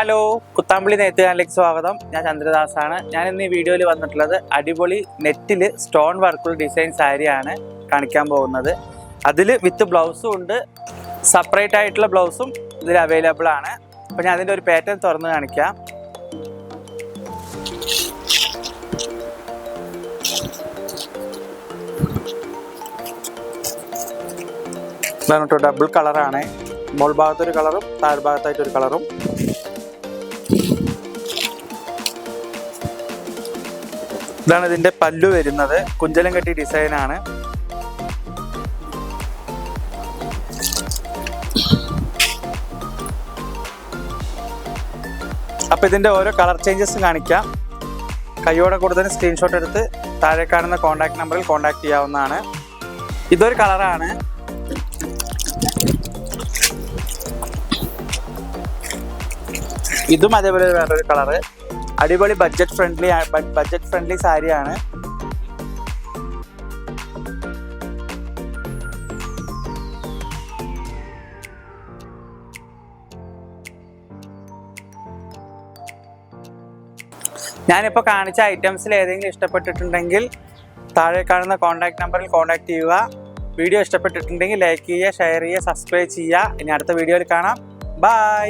Hello Kuthampully നെയ്ത്തുകാരിലേക്ക് സ്വാഗതം. ഞാൻ ചന്ദ്രദാസാണ്. ഞാൻ ഇന്ന് ഈ വീഡിയോയിൽ വന്നിട്ടുള്ളത് അടിപൊളി നെറ്റിൽ സ്റ്റോൺ വർക്കുള്ള ഡിസൈൻ സാരിയാണ് കാണിക്കാൻ പോകുന്നത്. അതിൽ വിത്ത് ബ്ലൗസും ഉണ്ട്. സെപ്പറേറ്റ് ആയിട്ടുള്ള ബ്ലൗസും ഇതിൽ അവൈലബിൾ ആണ്. അപ്പോൾ ഞാൻ അതിന്റെ ഒരു പാറ്റേൺ തുറന്ന് കാണിക്കാം. ഡബിൾ കളറാണ് മോൾ ഭാഗത്തൊരു കളറും താഴ്ഭാഗത്തായിട്ടൊരു കളറും ഇതാണ് ഇതിന്റെ പല്ലു വരുന്നത്. കുഞ്ചലം കെട്ടി ഡിസൈൻ ആണ്. അപ്പൊ ഇതിന്റെ ഓരോ കളർ ചേഞ്ചസ് കാണിക്കാം. കൈയോടെ കൂടുതൽ സ്ക്രീൻഷോട്ട് എടുത്ത് താഴെ കാണുന്ന കോൺടാക്ട് നമ്പറിൽ കോൺടാക്ട് ചെയ്യാവുന്നതാണ്. ഇതൊരു കളറാണ് ഇതും അതേപോലെ വേറൊരു കളറ് അടിപൊളി ബഡ്ജറ്റ് ഫ്രണ്ട്ലി ബഡ്ജറ്റ് ഫ്രണ്ട്ലി സാരിയാണ്. ഞാനിപ്പോൾ കാണിച്ച ഐറ്റംസിൽ ഏതെങ്കിലും ഇഷ്ടപ്പെട്ടിട്ടുണ്ടെങ്കിൽ താഴെ കാണുന്ന കോൺടാക്ട് നമ്പറിൽ കോൺടാക്ട് ചെയ്യുക. വീഡിയോ ഇഷ്ടപ്പെട്ടിട്ടുണ്ടെങ്കിൽ ലൈക്ക് ചെയ്യുക ഷെയർ ചെയ്യുക സബ്സ്ക്രൈബ് ചെയ്യുക. ഇനി അടുത്ത വീഡിയോയിൽ കാണാം. ബൈ